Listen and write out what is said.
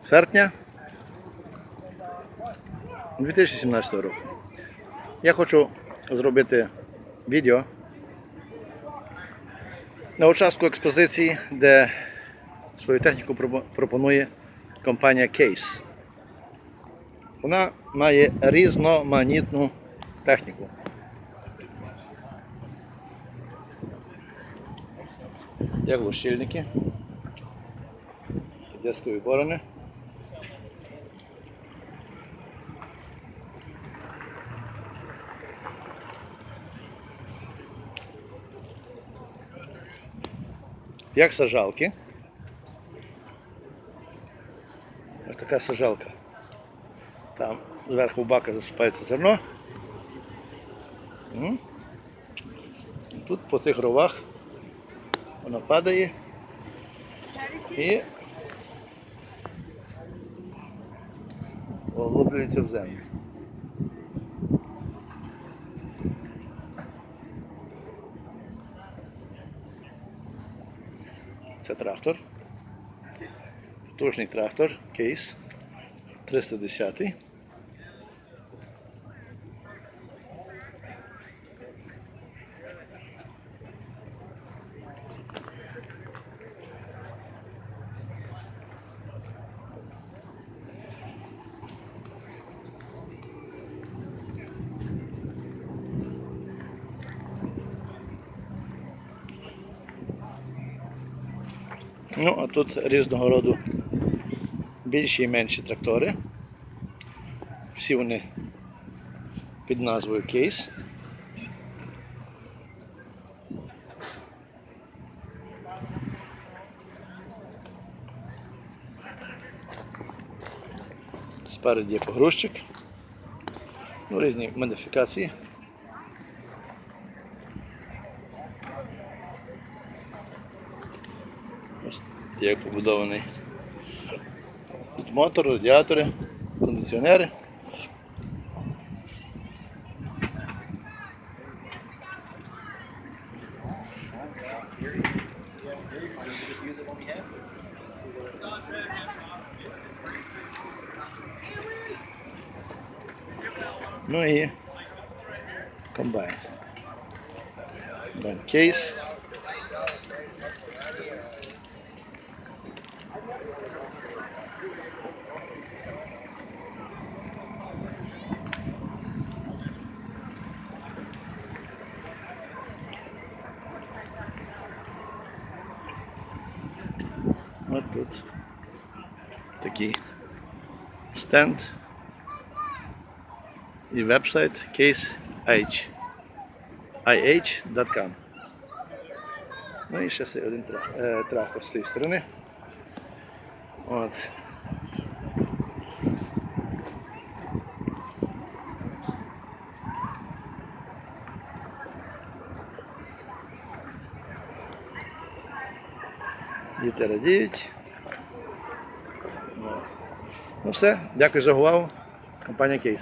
серпня 2017 року. Я хочу зробити відео на участку експозиції, де свою техніку пропонує компанія Case. Вона має різноманітну техніку. Як лощильники, дискові борони. Як сажалки. Ось така сажалка. Там зверху бака засипається зерно. Тут по тих ровах вона падає і оглублюється в землю. Це трактор. Потужний трактор, кейс 310. Ну, а тут різного роду більші і менші трактори. Всі вони під назвою кейс. Спереді є погрузчик. Ну, різні модифікації. Ось як побудований. Тут мотор, радіатори, кондиціонери. Ну і комбайн. Комбайн тут такий стенд і веб-сайт caseH ih.com. Ну і ще один е, трактор з цієї сторони. От. Діти радіють. Ну все, дякую за увагу. Компанія Кейс.